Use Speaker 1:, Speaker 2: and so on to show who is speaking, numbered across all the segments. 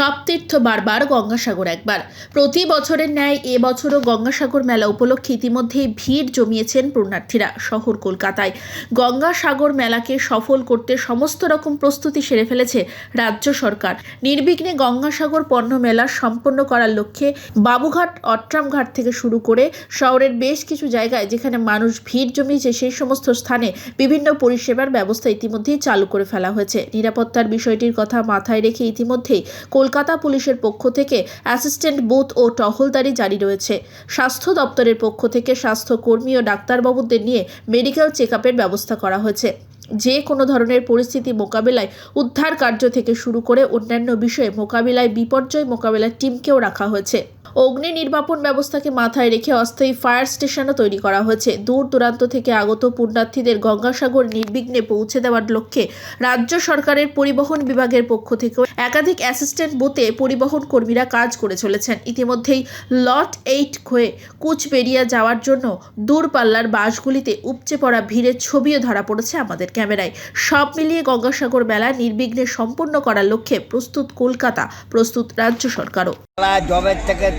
Speaker 1: সব তীর্থ বারবার গঙ্গাসাগর একবার। প্রতি বছরের ন্যায় এবছরও গঙ্গাসাগর মেলা উপলক্ষে ইতিমধ্যেই ভিড় জমিয়েছেন পুণ্যার্থীরা শহর কলকাতায়। গঙ্গাসাগর মেলাকে সফল করতে সমস্ত রকম প্রস্তুতি সেরে ফেলেছে রাজ্য সরকার। নির্বিঘ্নে গঙ্গাসাগর পণ্য মেলা সম্পন্ন করার লক্ষ্যে বাবুঘাট, অট্রামঘাট থেকে শুরু করে শহরের বেশ কিছু জায়গায় যেখানে মানুষ ভিড় জমিয়েছে সেই সমস্ত স্থানে বিভিন্ন পরিষেবার ব্যবস্থা ইতিমধ্যেই চালু করে ফেলা হয়েছে। নিরাপত্তার বিষয়টির কথা মাথায় রেখে ইতিমধ্যেই কলকাতা পুলিশের পক্ষ থেকে অ্যাসিস্ট্যান্ট বুথ ও টহলদারি জারি রয়েছে। স্বাস্থ্য দপ্তরের পক্ষ থেকে স্বাস্থ্যকর্মী ও ডাক্তারবাবুদের নিয়ে মেডিকেল চেক ব্যবস্থা করা হয়েছে। যে কোনো ধরনের পরিস্থিতি মোকাবেলায় উদ্ধার কার্য থেকে শুরু করে অন্যান্য বিষয়ে মোকাবিলায় বিপর্যয় মোকাবিলার টিমকেও রাখা হয়েছে। অগ্নি নির্বাপন ব্যবস্থাকে মাথায় রেখে অস্থায়ী ফায়ার স্টেশনও তৈরি করা হয়েছে। দূর দূরান্ত থেকে আগত পুণ্যার্থীদের গঙ্গাসাগর নির্বিঘ্নে পৌঁছে দেওয়ার লক্ষ্যে রাজ্য সরকারের পরিবহন বিভাগের পক্ষ থেকেও একাধিক অ্যাসিস্ট্যান্ট বুথে পরিবহন কর্মীরা কাজ করে চলেছেন। ইতিমধ্যেই লট এইট হয়ে কুচবেরিয়া যাওয়ার জন্য দূরপাল্লার বাসগুলিতে উপচে পড়া ভিড়ের ছবিও ধরা পড়েছে আমাদের ক্যামেরায়। সব মিলিয়ে গঙ্গাসাগর মেলা নির্বিঘ্নে সম্পন্ন করার লক্ষ্যে প্রস্তুত কলকাতা, প্রস্তুত রাজ্য সরকারও।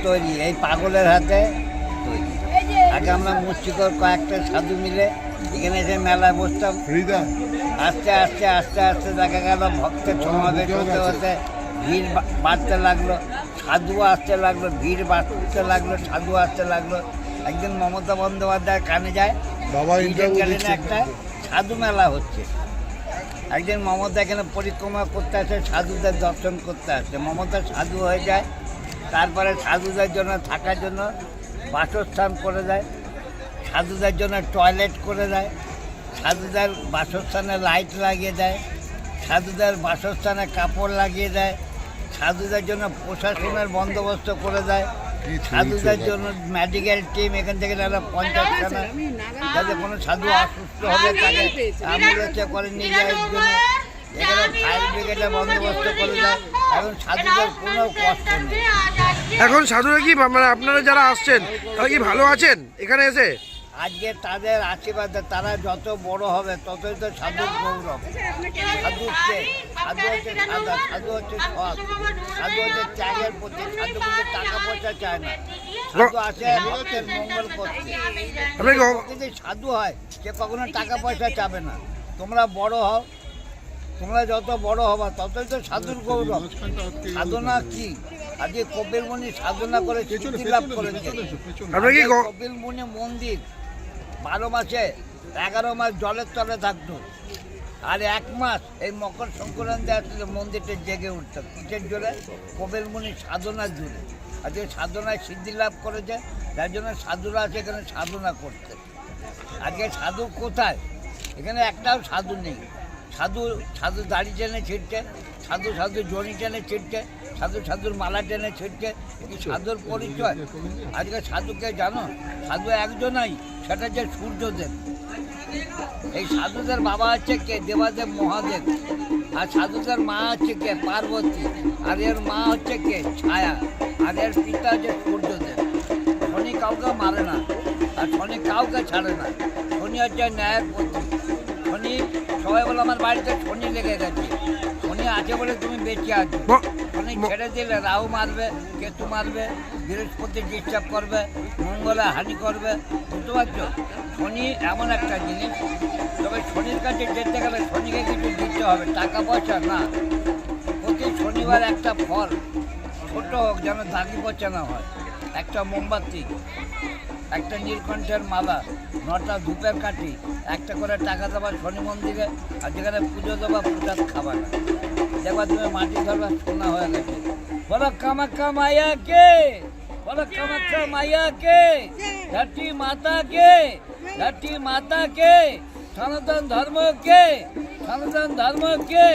Speaker 2: তৈরি এই পাগলের হাতে তৈরি। আগে আমরা মুষ্টিকর কয়েকটা সাধু মিলে এখানে এসে মেলায় বসতাম। আস্তে আস্তে আস্তে আস্তে দেখা গেল ভক্তের সমাবেশ হতে হতে ভিড় বাড়তে লাগল সাধু আসতে লাগল ভিড় বাড়তে লাগল সাধু আসতে লাগল। একদিন মমতা বন্দ্যোপাধ্যায় কানে যায়
Speaker 3: বাবা
Speaker 2: একটা সাধু মেলা হচ্ছে। একদিন মমতা এখানে পরিক্রমা করতে আসে সাধুদের দর্শন করতে আসে। মমতা সাধু হয়ে যায় তারপরে সাধুদের জন্য থাকার জন্য বাসস্থান করে দেয় সাধুদের জন্য টয়লেট করে দেয় সাধুদের বাসস্থানে লাইট লাগিয়ে দেয় সাধুদের বাসস্থানে কাপড় লাগিয়ে দেয় সাধুদের জন্য প্রশাসনের বন্দোবস্ত করে দেয় সাধুদের জন্য মেডিকেল টিম এখান থেকে যারা পঞ্চাশ খানা যাতে কোনো সাধু অসুস্থ হলে তাকে অ্যাম্বুলেন্সে করে নিয়ে যায় জন্য এখানে ফায়ার ব্রিগেডের বন্দোবস্ত করে দেয় এখন সাধুদের কোনো কষ্ট নেই।
Speaker 4: এখন সাধুরা কি মানে আপনারা যারা আসছেন তারা কি ভালো আছেন এখানে এসে?
Speaker 2: আজকে তাদের আশীর্বাদে তারা যত বড় হবে ততই তো সাধু গৌরব। সাধু হচ্ছে সাধু হচ্ছে সাদা সাধু হচ্ছে সৎ। সাধু হচ্ছে ত্যাগের প্রতি সাধু কিন্তু টাকা পয়সা চায় না। সাধু আসে ভক্তের মঙ্গল করতে সাধু হয় সে কখনো টাকা পয়সা চাবে না। তোমরা বড় হও তোমরা যত বড় হবা ততই তো সাধুর গৌরব। সাধনা কি? আজকে কপিল মুনি সাধনা করে সিদ্ধি লাভ করেছে। কপিল মুনি মন্দির বারো মাসে এগারো মাস জলের তলে থাকতো। আর এক মাস এই মকর সংক্রান্তি আসলে মন্দিরটা জেগে উঠতো। কিসের জোরে? কপিল মুনি সাধনার জোরে। আজকে সাধনায় সিদ্ধি লাভ করেছে যার জন্য সাধুরা আছে এখানে সাধনা করতে। আজকে সাধু কোথায়? এখানে একটাও সাধু নেই। সাধু সাধু দাড়ি টেনে ছিটছে সাধু সাধু জড়ি টেনে ছিটছে সাধু সাধুর মালা টেনে ছিটছে এ সাধুর পরিচয়। আজকে সাধুকে জানো সাধু একজনই সেটা হচ্ছে সূর্যদেব। এই সাধুদের বাবা হচ্ছে কে? দেবাদেব মহাদেব। আর সাধুদের মা হচ্ছে কে? পার্বতী। আর এর মা হচ্ছে কে? ছায়া। আর এর পিতা হচ্ছে সূর্যদেব। শনি কাউকে মারে না আর শনি কাউকে ছাড়ে না। শনি হচ্ছে ন্যায়ের প্রতীক শনি সবাই বলে আমার বাড়িতে শনি লেগে গেছে। শনি আছে বলে তুমি বেঁচে আছো। শনি ছেড়ে দিলে রাহু মারবে কেতু মারবে বৃহস্পতি ডিস্টার্ব করবে মঙ্গলে হানি করবে। বুঝতে পারছ? শনি এমন একটা জিনিস। তবে শনির কাছে যেতে গেলে শনিকে কিছু দিতে হবে টাকা পয়সা না। প্রতি শনিবার একটা ফল ছোট হোক যেন দাগি পচা না হয়। একটা মোমবাতি। একটা নীলকণ্ঠের মালা নটা ধূপের কাঠি একটা করে টাকা দেবা শনি মন্দিরে আর যেখানে পুজো দেবা প্রসাদ খাবার। দেখবার তুমি মাটি ধরবা সোনা হয়ে গেছে। বলো কামাখ্যা মাইয়া কে? বলো কামাখ্যা মাইয়া কে? ধরতি মাতা কে? ধরতি মাতা কে? সনাতন ধর্ম কে? সনাতন ধর্ম কে?